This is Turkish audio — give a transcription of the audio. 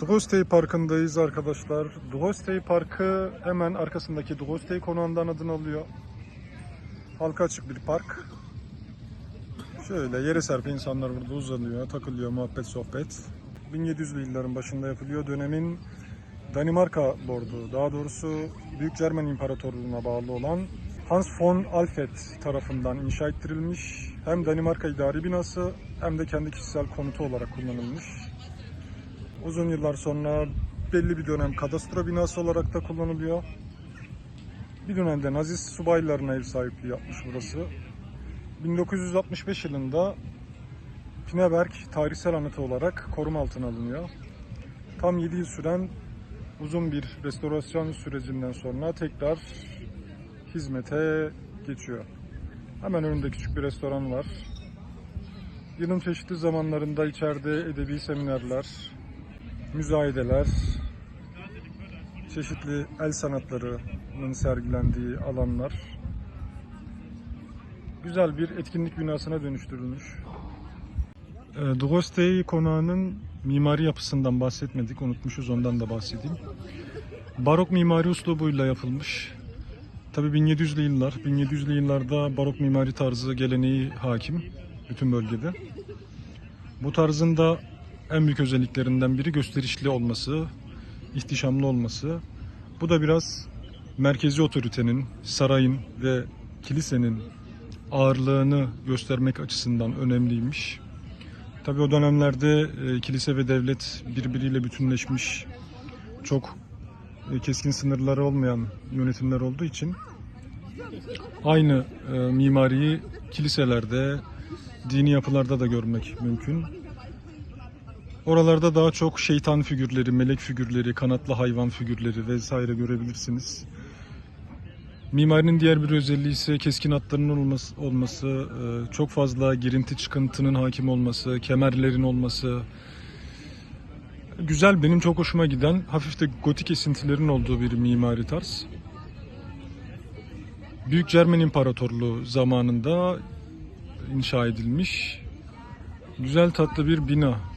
Drostey Parkı'ndayız arkadaşlar. Drostey Parkı hemen arkasındaki Drostey konağından adını alıyor. Halka açık bir park. Şöyle yere serpe insanlar burada uzanıyor, takılıyor, muhabbet, sohbet. 1700'lü yılların başında yapılıyor. Dönemin Danimarka Lordu, daha doğrusu Büyük Cermen İmparatorluğu'na bağlı olan Hans von Alfred tarafından inşa ettirilmiş. Hem Danimarka idari binası hem de kendi kişisel konutu olarak kullanılmış. Uzun yıllar sonra belli bir dönem kadastro binası olarak da kullanılıyor. Bir dönemde Nazi subaylarına ev sahipliği yapmış burası. 1965 yılında Pineberg tarihsel anıtı olarak koruma altına alınıyor. Tam 7 yıl süren uzun bir restorasyon sürecinden sonra tekrar hizmete geçiyor. Hemen önünde küçük bir restoran var. Yılın çeşitli zamanlarında içeride edebi seminerler, müzayedeler, çeşitli el sanatlarının sergilendiği alanlar güzel bir etkinlik binasına dönüştürülmüş. E, Drostey konağının mimari yapısından bahsetmedik, unutmuşuz ondan da bahsedeyim. Barok mimari uslubuyla yapılmış. Tabii 1700'lü yıllar, 1700'lü yıllarda barok mimari tarzı geleneği hakim bütün bölgede. Bu tarzın da en büyük özelliklerinden biri gösterişli olması, ihtişamlı olması. Bu da biraz merkezi otoritenin, sarayın ve kilisenin ağırlığını göstermek açısından önemliymiş. Tabii o dönemlerde e, kilise ve devlet birbiriyle bütünleşmiş, çok e, keskin sınırları olmayan yönetimler olduğu için aynı e, mimariyi kiliselerde, dini yapılarda da görmek mümkün. Oralarda daha çok şeytan figürleri, melek figürleri, kanatlı hayvan figürleri vesaire görebilirsiniz. Mimarinin diğer bir özelliği ise keskin hatların olması, olması e, çok fazla girinti çıkıntının hakim olması, kemerlerin olması. Güzel, benim çok hoşuma giden, hafif de gotik esintilerin olduğu bir mimari tarz. Büyük Cermen İmparatorluğu zamanında inşa edilmiş güzel tatlı bir bina.